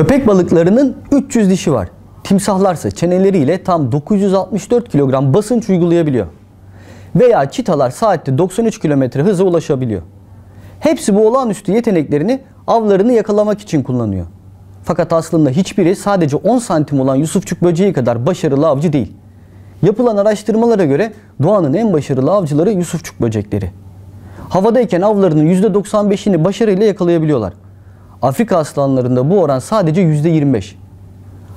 Köpek balıklarının 300 dişi var. Timsahlarsa çeneleriyle tam 964 kilogram basınç uygulayabiliyor. Veya çitalar saatte 93 kilometre hıza ulaşabiliyor. Hepsi bu olağanüstü yeteneklerini avlarını yakalamak için kullanıyor. Fakat aslında hiçbiri sadece 10 santim olan Yusufçuk böceği kadar başarılı avcı değil. Yapılan araştırmalara göre doğanın en başarılı avcıları Yusufçuk böcekleri. Havadayken avlarının %95'ini başarıyla yakalayabiliyorlar. Afrika aslanlarında bu oran sadece %25.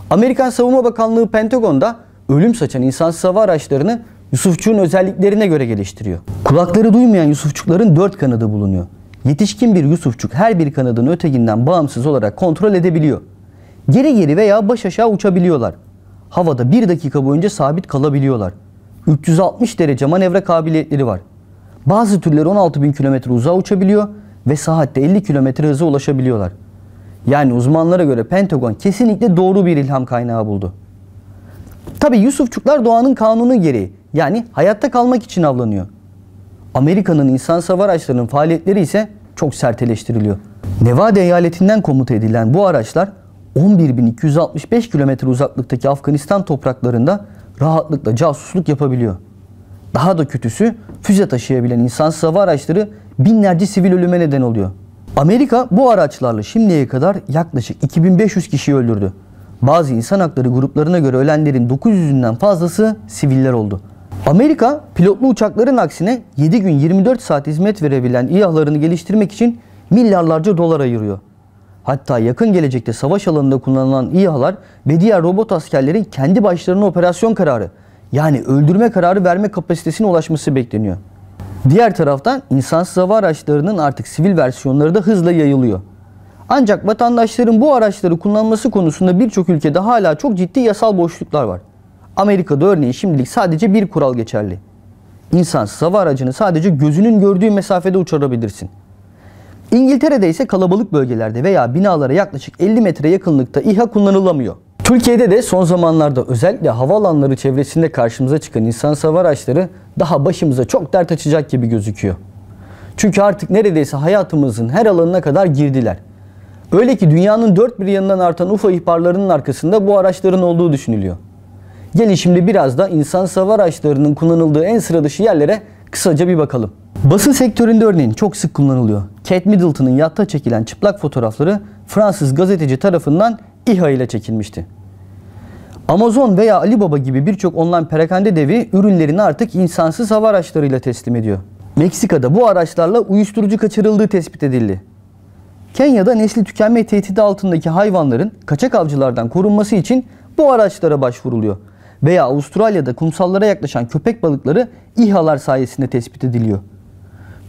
Amerikan Savunma Bakanlığı Pentagon'da ölüm saçan insansız hava araçlarını Yusufçuk'un özelliklerine göre geliştiriyor. Kulakları duymayan Yusufçukların dört kanadı bulunuyor. Yetişkin bir Yusufçuk her bir kanadını ötekinden bağımsız olarak kontrol edebiliyor. Geri geri veya baş aşağı uçabiliyorlar. Havada bir dakika boyunca sabit kalabiliyorlar. 360 derece manevra kabiliyetleri var. Bazı türler 16 bin kilometre uzağa uçabiliyor ve saatte 50 kilometre hıza ulaşabiliyorlar. Yani uzmanlara göre Pentagon kesinlikle doğru bir ilham kaynağı buldu. Tabi Yusufçuklar doğanın kanunu gereği yani hayatta kalmak için avlanıyor. Amerika'nın insan savar araçlarının faaliyetleri ise çok sert eleştiriliyor. Nevada eyaletinden komuta edilen bu araçlar 11.265 kilometre uzaklıktaki Afganistan topraklarında rahatlıkla casusluk yapabiliyor. Daha da kötüsü füze taşıyabilen insansız hava araçları binlerce sivil ölüme neden oluyor. Amerika bu araçlarla şimdiye kadar yaklaşık 2500 kişi öldürdü. Bazı insan hakları gruplarına göre ölenlerin 900'ünden fazlası siviller oldu. Amerika pilotlu uçakların aksine 7 gün 24 saat hizmet verebilen İHA'larını geliştirmek için milyarlarca dolar ayırıyor. Hatta yakın gelecekte savaş alanında kullanılan İHA'lar ve diğer robot askerlerin kendi başlarına operasyon kararı yani öldürme kararı verme kapasitesine ulaşması bekleniyor. Diğer taraftan insansız hava araçlarının artık sivil versiyonları da hızla yayılıyor. Ancak vatandaşların bu araçları kullanması konusunda birçok ülkede hala çok ciddi yasal boşluklar var. Amerika'da örneğin şimdilik sadece bir kural geçerli. İnsansız hava aracını sadece gözünün gördüğü mesafede uçurabilirsin. İngiltere'de ise kalabalık bölgelerde veya binalara yaklaşık 50 metre yakınlıkta İHA kullanılamıyor. Türkiye'de de son zamanlarda özellikle havaalanları çevresinde karşımıza çıkan insan hava araçları daha başımıza çok dert açacak gibi gözüküyor. Çünkü artık neredeyse hayatımızın her alanına kadar girdiler. Öyle ki dünyanın dört bir yanından artan UFO ihbarlarının arkasında bu araçların olduğu düşünülüyor. Gelin şimdi biraz da insan hava araçlarının kullanıldığı en sıra dışı yerlere kısaca bir bakalım. Basın sektöründe örneğin çok sık kullanılıyor. Kate Middleton'ın yatta çekilen çıplak fotoğrafları Fransız gazeteci tarafından İHA ile çekilmişti. Amazon veya Alibaba gibi birçok online perakende devi ürünlerini artık insansız hava araçlarıyla teslim ediyor. Meksika'da bu araçlarla uyuşturucu kaçırıldığı tespit edildi. Kenya'da nesli tükenme tehdidi altındaki hayvanların kaçak avcılardan korunması için bu araçlara başvuruluyor. Veya Avustralya'da kumsallara yaklaşan köpek balıkları İHA'lar sayesinde tespit ediliyor.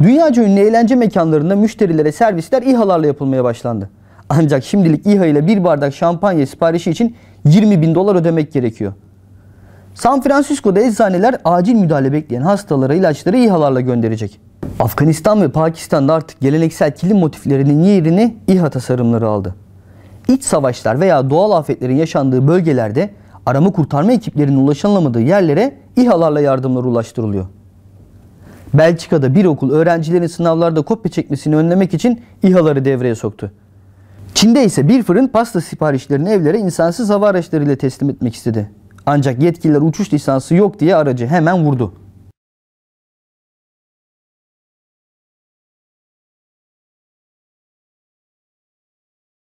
Dünyaca ünlü eğlence mekanlarında müşterilere servisler İHA'larla yapılmaya başlandı. Ancak şimdilik İHA ile bir bardak şampanya siparişi için 20 bin dolar ödemek gerekiyor. San Francisco'da eczaneler acil müdahale bekleyen hastalara ilaçları İHA'larla gönderecek. Afganistan ve Pakistan'da artık geleneksel kilim motiflerinin yerini İHA tasarımları aldı. İç savaşlar veya doğal afetlerin yaşandığı bölgelerde arama kurtarma ekiplerinin ulaşılamadığı yerlere İHA'larla yardımlar ulaştırılıyor. Belçika'da bir okul öğrencilerin sınavlarda kopya çekmesini önlemek için İHA'ları devreye soktu. Çin'de ise bir fırın pasta siparişlerini evlere insansız hava araçlarıyla teslim etmek istedi. Ancak yetkililer uçuş lisansı yok diye aracı hemen vurdu.